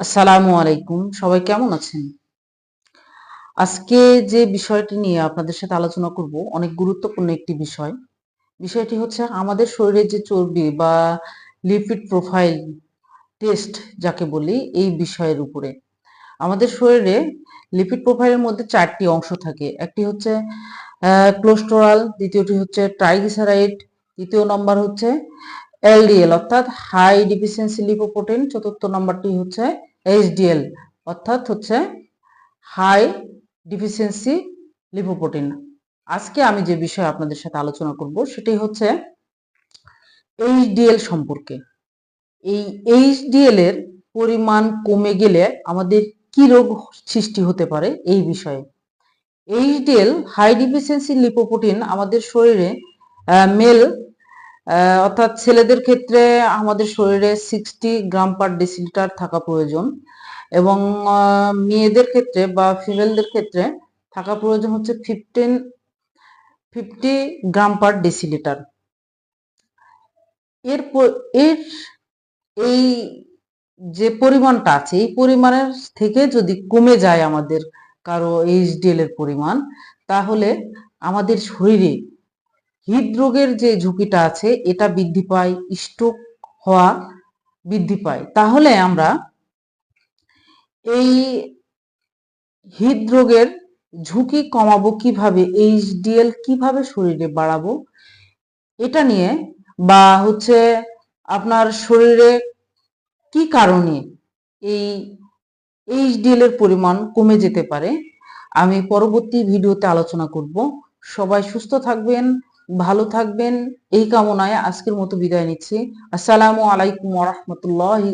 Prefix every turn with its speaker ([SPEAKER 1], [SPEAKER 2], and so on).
[SPEAKER 1] আসসালামু আলাইকুম। সবাই কেমন আছেন? আজকে যে বিষয়টি নিয়ে আপনাদের সাথে আলোচনা করব, অনেক গুরুত্বপূর্ণ একটি বিষয়। বিষয়টি হচ্ছে আমাদের শরীরে যে চর্বি বা লিপিড প্রোফাইল টেস্ট যাকে বলি, এই বিষয়ের উপরে। আমাদের শরীরে লিপিড প্রোফাইলের মধ্যে চারটি অংশ থাকে। একটি হচ্ছে কোলেস্টেরল দ্বিতীয়টি হচ্ছে ট্রাইগ্লিসারাইড তৃতীয় নম্বর হচ্ছে এলডিএল অর্থাৎ হাই ডিফিসিয়েন্সি লিপোপ্রোটিন চতুর্থ নম্বরটি হচ্ছে এইচডিএল অর্থাৎ হচ্ছে হাই ডিফিসিয়েন্সি লিপোপ্রোটিন আজকে আমি যে বিষয়ে আপনাদের সাথে আলোচনা করব সেটি হচ্ছে এইচডিএল সম্পর্কে। এই এইচডিএল এর পরিমাণ কমে গেলে আমাদের কি রোগ সৃষ্টি হতে পারে এই বিষয়ে। এইচডিএল হাই ডিফিসিয়েন্সি লিপোপ্রোটিন আমাদের শরীরে মেল অর্থাৎ ছেলেদের ক্ষেত্রে আমাদের শরীরে সিক্সটি গ্রাম পার ডেসিলিটার থাকা প্রয়োজন এবং মেয়েদের ক্ষেত্রে বা ফিমেলদের ক্ষেত্রে থাকা প্রয়োজন হচ্ছে fifteen fifty gram per decilitre এর এর এই যে পরিমাণটা আছে, এই পরিমাণের থেকে যদি কমে যায় আমাদের কারও এইচডিএল এর পরিমাণ, তাহলে আমাদের শরীরে হৃদরোগের যে ঝুঁকিটা আছে, এটা বৃদ্ধি পায়, স্ট্রোক হওয়া বৃদ্ধি পায়। তাহলে আমরা এই হৃদরোগের ঝুঁকি কমাবো কীভাবে, এইচডিএল কীভাবে শরীরে বাড়াবো, এটা নিয়ে বা হচ্ছে আপনার শরীরে কি কারণে এই এইচডিএল এর পরিমাণ কমে যেতে পারে, আমি পরবর্তী ভিডিওতে আলোচনা করব। সবাই সুস্থ থাকবেন ভালো থাকবেন। এই কামনায় আজকের মতো বিদায় নিচ্ছি। আসসালামু আলাইকুম রাহমাতুল্লাহি